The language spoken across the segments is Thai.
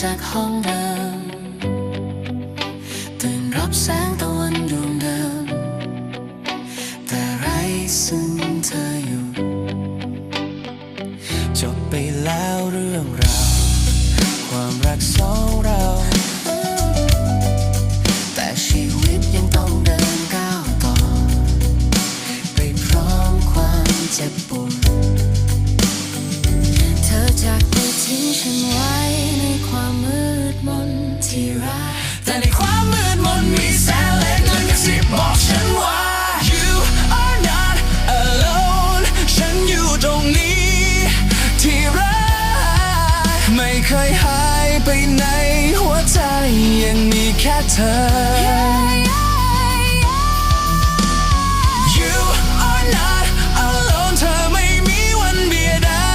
ดินอ ไปไหนหัวใจยังมีแค่เธอ You are not alone เธอไม่มีวันเบียดได้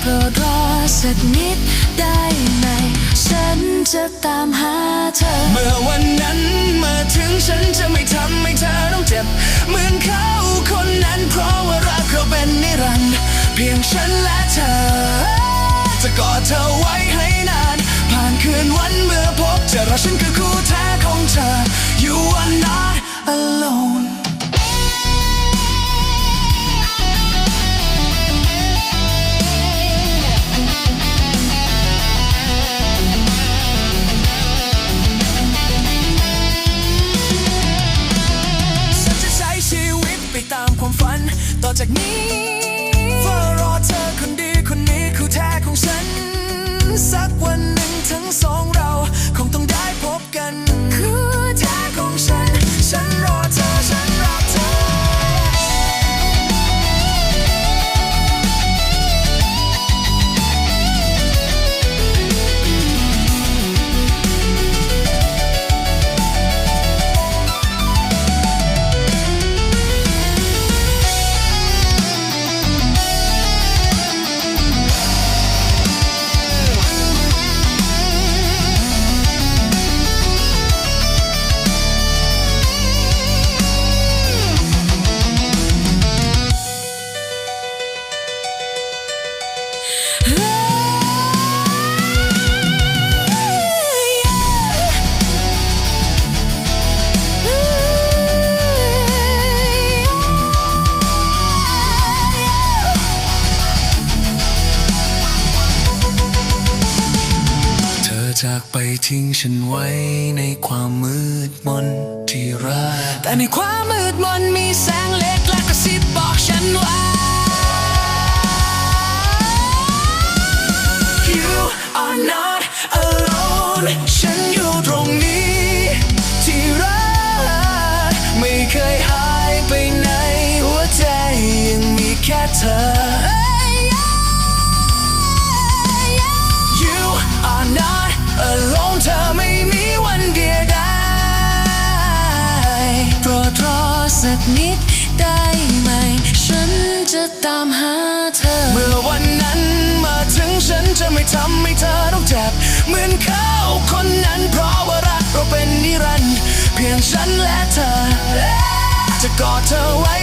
โปรดรอสักนิดได้ไหม ฉันจะตามหาเธอ เมื่อวันนั้นมาถึงฉันจะไม่ทำให้เธอต้องเจ็บ เหมือนเขาคนนั้นเพราะว่ารักเราเป็นนิรันดร์เพียงฉันและเธอ จะกอดเธอไว้ให้นาน ผ่านคืนวันเมื่อพบเจอเราฉันคือคู่แท้ของเธอ You are not alone ฉันจะใช้ชีวิตไปตามความฝัน ต่อจากนี้ แท้ของฉัน สักวัน ทิ้งฉันไว้ในความมืดมนที่รักแต่ในความมืดมนมีแสงเล็กและกระซิบบอกฉันว่า You are not alone ฉันอยู่ตรงนี้ที่รักไม่เคยหายไปไหนหัวใจยังมีแค่เธอ สักนิดได้ไหม ฉันจะตามหาเธอ เมื่อวันนั้นมาถึงฉันจะไม่ทำให้เธอต้องเจ็บ เหมือนเขาคนนั้นเพราะว่ารักเราเป็นนิรันดร์เพียงฉันและเธอ จะกอดเธอไว้